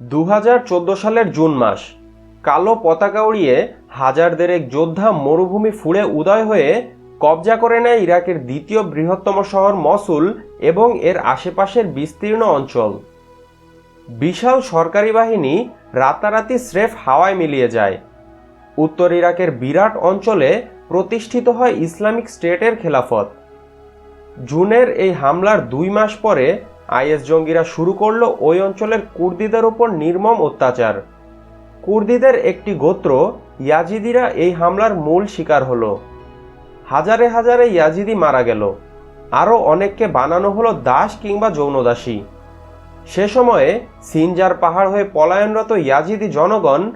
দু হাজার চোদ্দ সালের জুন মাস, কালো পতাকা উড়িয়ে হাজার দেড়েক যোদ্ধা মরুভূমি ফুঁড়ে উদয় হয়ে কবজা করে নেয় ইরাকের দ্বিতীয় বৃহত্তম শহর মসুল এবং এর আশেপাশের বিস্তীর্ণ অঞ্চল। বিশাল সরকারি বাহিনী রাতারাতি স্রেফ হাওয়ায় মিলিয়ে যায়। উত্তর ইরাকের বিরাট অঞ্চলে প্রতিষ্ঠিত হয় ইসলামিক স্টেটের খেলাফত। জুনের এই হামলার দুই মাস পরে আইএস জঙ্গিরা শুরু করল ওই অঞ্চলের কুর্দিদের উপর নির্মম অত্যাচার। কুর্দিদের একটি গোত্র ইয়াজিদিরা এই হামলার মূল শিকার হলো। হাজারে হাজারে ইয়াজিদি মারা গেল। আরও অনেককে বানানো হলো দাস কিংবা যৌনদাসী। সে সময়ে সিনজার পাহাড় হয়ে পলায়নরত ইয়াজিদি জনগণ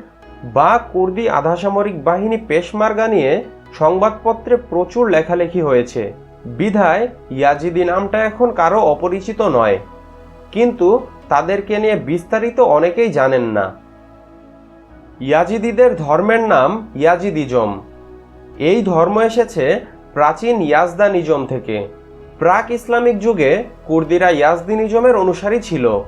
বা কুর্দি আধাসামরিক বাহিনী পেশমার্গা নিয়ে সংবাদপত্রে প্রচুর লেখালেখি হয়েছে। বিধায় ইয়াজিদি নামটা এখন কারও অপরিচিত নয়। কিন্তু তাদেরকে নিয়ে বিস্তারিত অনেকেই জানেন না। ইয়াজিদিদের ধর্মের নাম ইয়াজিদিজম। এই ধর্ম এসেছে প্রাচীন ইয়াজদানিজম থেকে। প্রাক ইসলামিক যুগে কুর্দিরা ইয়াজদিনিজমের অনুসারী ছিল।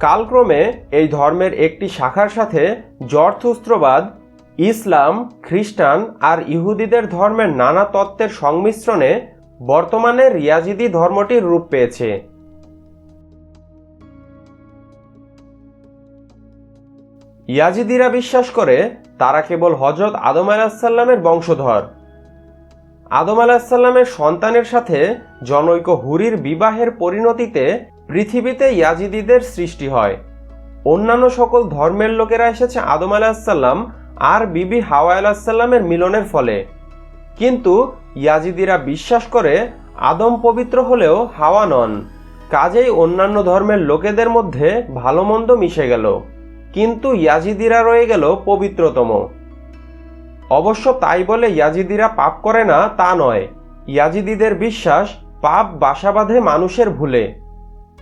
কালক্রমে এই ধর্মের একটি শাখার সাথে জর্থুস্ত্রবাদ ইসলাম, খ্রিস্টান আর ইহুদিদের ধর্মের নানা তত্ত্বের সংমিশ্রণে বর্তমানে রিয়াজিদি ধর্মটির রূপ পেয়েছে। ইয়াজিদিরা বিশ্বাস করে, তারা কেবল হজরত আদম আলাহিসাল্লামের বংশধর। আদম আলাহিসাল্লামের সন্তানের সাথে জনৈক হুরির বিবাহের পরিণতিতে পৃথিবীতে ইয়াজিদিদের সৃষ্টি হয়। অন্যান্য সকল ধর্মের লোকেরা এসেছে আদম আলাহিসাল্লাম আর বিবি হাওয়া আলাহিসাল্লামের মিলনের ফলে। কিন্তু ইয়াজিদিরা বিশ্বাস করে আদম পবিত্র হলেও হাওয়া নন। কাজেই অন্যান্য ধর্মের লোকেদের মধ্যে ভালো মন্দ মিশে গেল। কিন্তু ইয়াজিদিরা রয়ে গেল পবিত্রতম। অবশ্য তাই বলে ইয়াজিদিরা পাপ করে না তা নয়। ইয়াজিদিদের বিশ্বাস পাপ বাসা বাঁধে মানুষের ভুলে।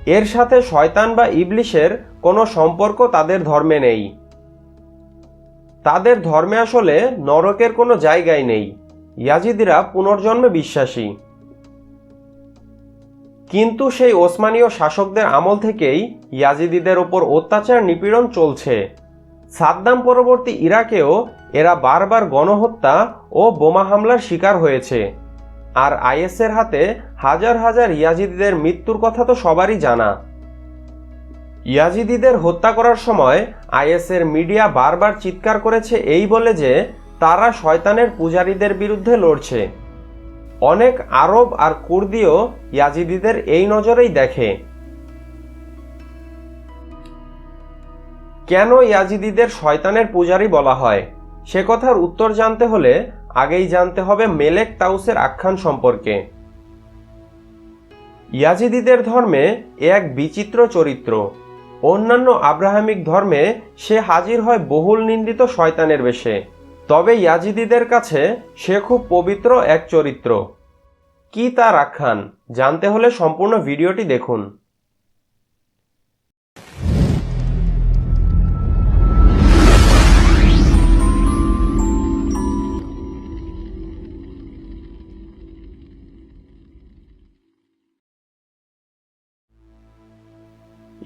এর সাথে শয়তান বা ইবলিশের কোনো সম্পর্ক তাদের ধর্মে নেই। তাদের ধর্মে আসলে নরকের কোনো জায়গায় নেই। ইয়াজিদিরা পুনর্জন্মে বিশ্বাসী। কিন্তু সেই ওসমানীয় শাসকদের আমল থেকেই ইয়াজিদিদের ওপর অত্যাচার নিপীড়ন চলছে। সাদ্দাম পরবর্তী ইরাকেও এরা বারবার গণহত্যা ও বোমা হামলার শিকার হয়েছে। আর আইএসের হাতে হাজার হাজার ইয়াজিদিদের মৃত্যুর কথা তো সবারই জানা। ইয়াজিদিদের হত্যা করার সময় আইএসের মিডিয়া বারবার চিৎকার করেছে এই বলে যে তারা শয়তানের পূজারীদের বিরুদ্ধে লড়ছে। অনেক আরব আর কুর্দিও ইয়াজিদিদের এই নজরেই দেখে। কেন ইয়াজিদিদের শয়তানের পূজারী বলা হয়? সে কথার উত্তর জানতে হলে আগেই জানতে হবে মেলেক তাউসের আখ্যান সম্পর্কে। ইয়াজিদিদের ধর্মে এ এক বিচিত্র চরিত্র। অন্যান্য আব্রাহামিক ধর্মে সে হাজির হয় বহুল নিন্দিত শয়তানের বেশে। তবে ইয়াজিদিদের কাছে সে খুব পবিত্র এক চরিত্র। কি তার আখ্যান? জানতে হলে সম্পূর্ণ ভিডিওটি দেখুন।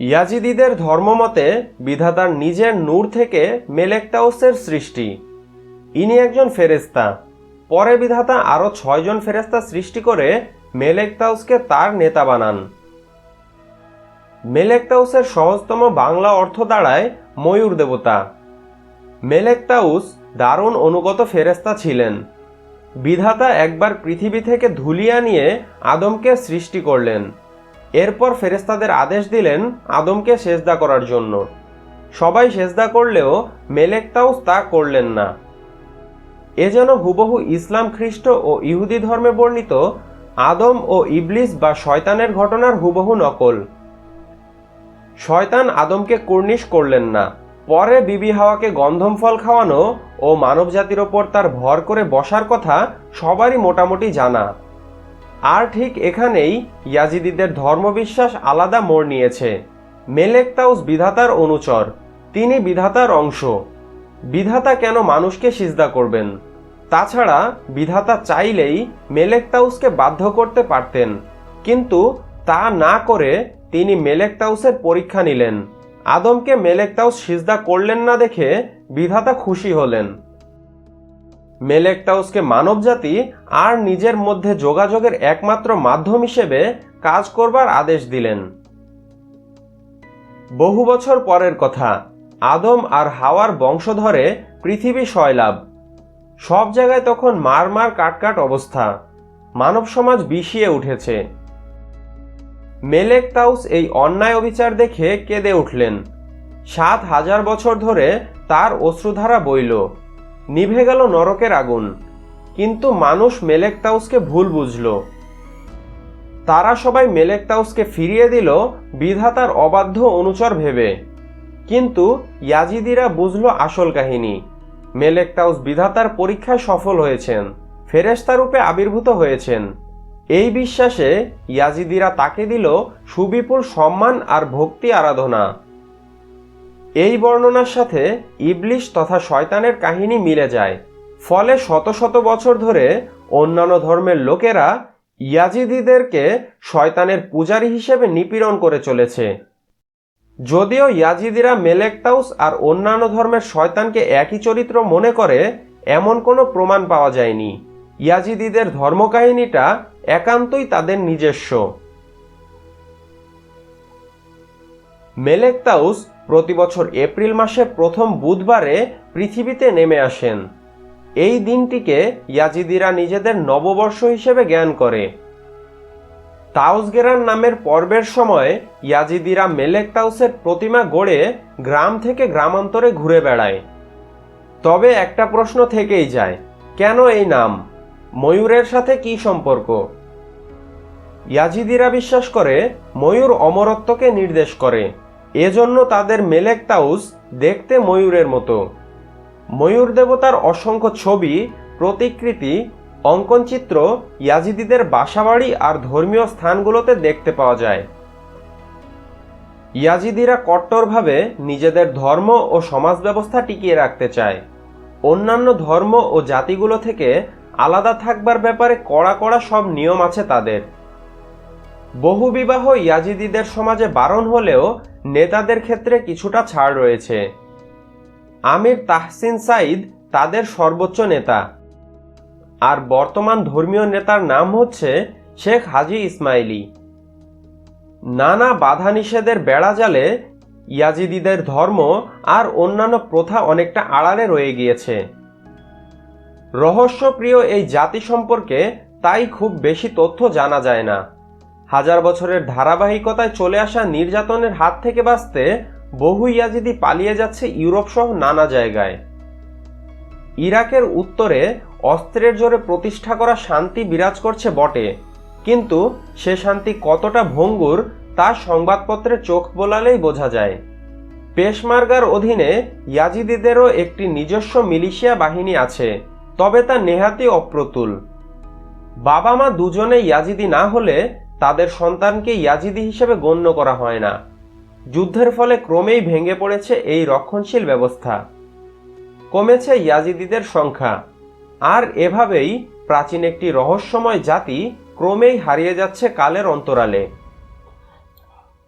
ইয়াজিদিদের ধর্মমতে বিধাতার নিজের নূর থেকে মেলেকতাউসের সৃষ্টি। ইনি একজন ফেরেস্তা পরে বিধাতা আরও ছয়জন ফেরেস্তা সৃষ্টি করে মেলেকতাউসকে তার নেতা বানান। মেলেকতাউসের সহজতম বাংলা অর্থ দাঁড়ায় ময়ূর দেবতা। মেলেকতাউস দারুণ অনুগত ফেরেস্তা ছিলেন। বিধাতা একবার পৃথিবী থেকে ধুলিয়া নিয়ে আদমকে সৃষ্টি করলেন। এরপর ফেরেস্তাদের আদেশ দিলেন আদমকে সেজদা করার জন্য। সবাই সেজদা করলেও মেলেকতাউস তা করলেন না। এ যেন হুবহু ইসলাম খ্রিস্ট ও ইহুদি ধর্মে বর্ণিত, আদম ও ইবলিস বা শয়তানের ঘটনার হুবহু নকল। শয়তান আদমকে কুর্নিশ করলেন না। পরে বিবি হাওয়াকে গন্ধম ফল খাওয়ানো ও মানবজাতির ওপর তার ভর করে বসার কথা সবারই মোটামুটি জানা। আর ঠিক এখানেই ইয়াজিদিদের ধর্মবিশ্বাস আলাদা মোড় নিয়েছে। মেলেকতাউস বিধাতার অনুচর, তিনি বিধাতার অংশ। বিধাতা কেন মানুষকে সিজদা করবেন? তাছাড়া বিধাতা চাইলেই মেলেকতাউসকে বাধ্য করতে পারতেন, কিন্তু তা না করে তিনি মেলেকতাউসের পরীক্ষা নিলেন। আদমকে মেলেকতাউস সিজদা করলেন না দেখে বিধাতা খুশি হলেন। মেলেকতাউসকে মানবজাতি আর নিজের মধ্যে যোগাযোগের একমাত্র মাধ্যম হিসেবে কাজ করবার আদেশ দিলেন। বহু বছর পরের কথা আদম আর হাওয়ার বংশধরে পৃথিবী সয়লাভ সব জায়গায় তখন মার মার কাটকাট অবস্থা। মানব সমাজ বিষিয়ে উঠেছে। মেলেক তাউস এই অন্যায় অবিচার দেখে কেঁদে উঠলেন। সাত হাজার বছর ধরে তার অশ্রুধারা বইল। নিভে গেল নরকের আগুন। কিন্তু মানুষ মেলেক তাউসকে ভুল বুঝল। তারা সবাই মেলেক তাউসকে ফিরিয়ে দিল বিধাতার অবাধ্য অনুচর ভেবে। কিন্তু ইয়াজিদিরা বুঝল আসল কাহিনী। মেলেক তাউস বিধাতার পরীক্ষায় সফল হয়েছেন ফেরেস্তা রূপে আবির্ভূত হয়েছেন। এই বিশ্বাসে ইয়াজিদিরা তাকে দিল সুবিপুল সম্মান আর ভক্তি আরাধনা। এই বর্ণনার সাথে ইবলিশ তথা শয়তানের কাহিনী মিলে যায়। ফলে শত শত বছর ধরে অন্যান্য ধর্মের লোকেরা ইয়াজিদিদেরকে শয়তানের পূজারী হিসেবে নিপীড়ন করে চলেছে। যদিও ইয়াজিদিরা মেলেকতাউস আর অন্যান্য ধর্মের শয়তানকে একই চরিত্র মনে করে, এমন কোনো প্রমাণ পাওয়া যায়নি। ইয়াজিদিদের ধর্মকাহিনীটা একান্তই তাদের নিজস্ব। মেলেকতাউস প্রতি বছর এপ্রিল মাসের প্রথম বুধবারে পৃথিবীতে নেমে আসেন। এই দিনটিকে ইয়াজিদিরা নিজেদের নববর্ষ হিসেবে জ্ঞান করে। তাউসগেরান নামের পর্বের সময় ইয়াজিদিরা মেলেক তাউসের প্রতিমা গড়ে গ্রাম থেকে গ্রামান্তরে ঘুরে বেড়ায়। তবে একটা প্রশ্ন থেকেই যায়, কেন এই নাম? ময়ূরের সাথে কি সম্পর্ক? ইয়াজিদিরা বিশ্বাস করে, ময়ূর অমরত্বকে নির্দেশ করে। এজন্য তাদের মেলেক তাউস দেখতে ময়ূরের মতো। ময়ূর দেবতার অসংখ্য ছবি, প্রতিকৃতি অঙ্কনচিত্র ইয়াজিদিদের বাসাবাড়ি আর ধর্মীয় স্থানগুলোতে দেখতে পাওয়া যায়। ইয়াজিদিরা কট্টরভাবে নিজেদের ধর্ম ও সমাজ ব্যবস্থা টিকিয়ে রাখতে চায়। অন্যান্য ধর্ম ও জাতিগুলো থেকে আলাদা থাকবার ব্যাপারে কড়া কড়া সব নিয়ম আছে তাদের। বহু বিবাহ ইয়াজিদিদের সমাজে বারণ হলেও নেতাদের ক্ষেত্রে কিছুটা ছাড় রয়েছে। আমির তাহসিন সাইদ তাদের সর্বোচ্চ নেতা। আর বর্তমান ধর্মীয় নেতার নাম হচ্ছে শেখ হাজি ইসমাইলি। নানা বাধা নিষেধের বেড়া জালে ইয়াজিদিদের ধর্ম আর অন্যান্য প্রথা অনেকটা আড়ালে রয়ে গিয়েছে। রহস্যপ্রিয় এই জাতি সম্পর্কে তাই খুব বেশি তথ্য জানা যায় না। হাজার বছরের ধারাবাহিকতায় চলে আসা নির্যাতনের হাত থেকে বাঁচতে বহু ইয়াজিদি পালিয়ে যাচ্ছে ইউরোপ সহ নানা জায়গায়। ইরাকের উত্তরে অস্ত্রের জোরে প্রতিষ্ঠা করা শান্তি বিরাজ করছে বটে। কিন্তু সে শান্তি কতটা ভঙ্গুর তা সংবাদপত্রে চোখ বোলালেই বোঝা যায়। পেশমার্গার অধীনে ইয়াজিদিদেরও একটি নিজস্ব মিলিশিয়া বাহিনী আছে, তবে তা নেহাতি অপ্রতুল। বাবা মা দুজনে ইয়াজিদি না হলে তাদের সন্তানকে ইয়াজিদি হিসেবে গণ্য করা হয় না। যুদ্ধের ফলে ক্রমেই ভেঙে পড়েছে এই রক্ষণশীল ব্যবস্থা। কমেছে ইয়াজিদিদের সংখ্যা। আর এভাবেই প্রাচীন একটি রহস্যময় জাতি ক্রমেই হারিয়ে যাচ্ছে কালের অন্তরালে।